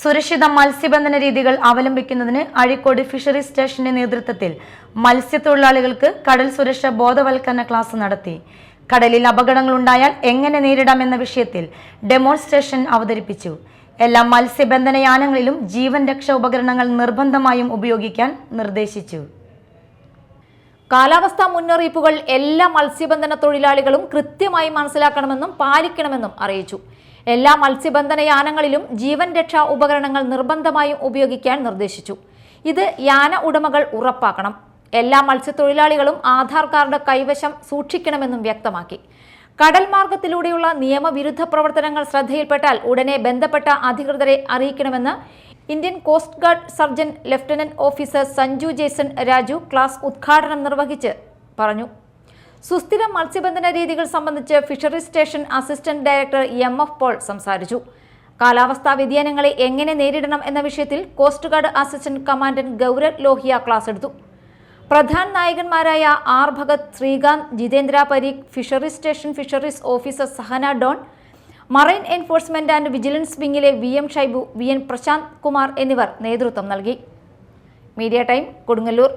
സുരക്ഷിത മത്സ്യബന്ധന രീതികൾ അവലംബിക്കുന്നതിന് അഴിക്കോട് ഫിഷറി സ്റ്റേഷന്റെ നേതൃത്വത്തിൽ മത്സ്യത്തൊഴിലാളികൾക്ക് കടൽ സുരക്ഷ ബോധവൽക്കരണ ക്ലാസ് നടത്തി. കടലിൽ അപകടങ്ങൾ ഉണ്ടായാൽ എങ്ങനെ നേരിടാമെന്ന വിഷയത്തിൽ ഡെമോൺസ്ട്രേഷൻ അവതരിപ്പിച്ചു. എല്ലാ മത്സ്യബന്ധന യാനങ്ങളിലും ജീവൻ രക്ഷാ ഉപകരണങ്ങൾ നിർബന്ധമായും ഉപയോഗിക്കാൻ നിർദ്ദേശിച്ചു. കാലാവസ്ഥാ മുന്നറിയിപ്പുകൾ എല്ലാ മത്സ്യബന്ധന തൊഴിലാളികളും കൃത്യമായി മനസ്സിലാക്കണമെന്നും പാലിക്കണമെന്നും അറിയിച്ചു. എല്ലാ മത്സ്യബന്ധന യാനങ്ങളിലും ജീവൻ രക്ഷാ ഉപകരണങ്ങൾ നിർബന്ധമായും ഉപയോഗിക്കാൻ നിർദ്ദേശിച്ചു. ഇത് യാന ഉടമകൾ ഉറപ്പാക്കണം. എല്ലാ മത്സ്യത്തൊഴിലാളികളും ആധാർ കാർഡ് കൈവശം സൂക്ഷിക്കണമെന്നും വ്യക്തമാക്കി. കടൽ മാർഗത്തിലൂടെയുള്ള നിയമവിരുദ്ധ പ്രവർത്തനങ്ങൾ ശ്രദ്ധയിൽപ്പെട്ടാൽ ഉടനെ ബന്ധപ്പെട്ട അധികൃതരെ അറിയിക്കണമെന്ന് Indian coast guard surgeon lieutenant officer Sanju Jason Raju class ഉദ്ഘാടനം നിർവഹിച്ച് പറഞ്ഞു. സുസ്ഥിര മത്സ്യബന്ധന രീതികൾ സംബന്ധിച്ച് fisheries station assistant director M F Paul സംസാരിച്ചു. കാലാവസ്ഥാ വ്യതിയാനങ്ങളെ എങ്ങനെ നേരിടണം എന്ന വിഷയത്തിൽ coast guard assistant commandant Gaurav Lohia class എടുത്തു. പ്രധാന നായകന്മാരായ R Bhagat Srikanth Jitendra Pareek fisheries station fisheries officer Sahana Don marine enforcement and vigilance വിങ്ങിലെ V M Shaibu V N Prashanth Kumar എന്നിവർ നേതൃത്വം നൽകി. Media time Kodungallur.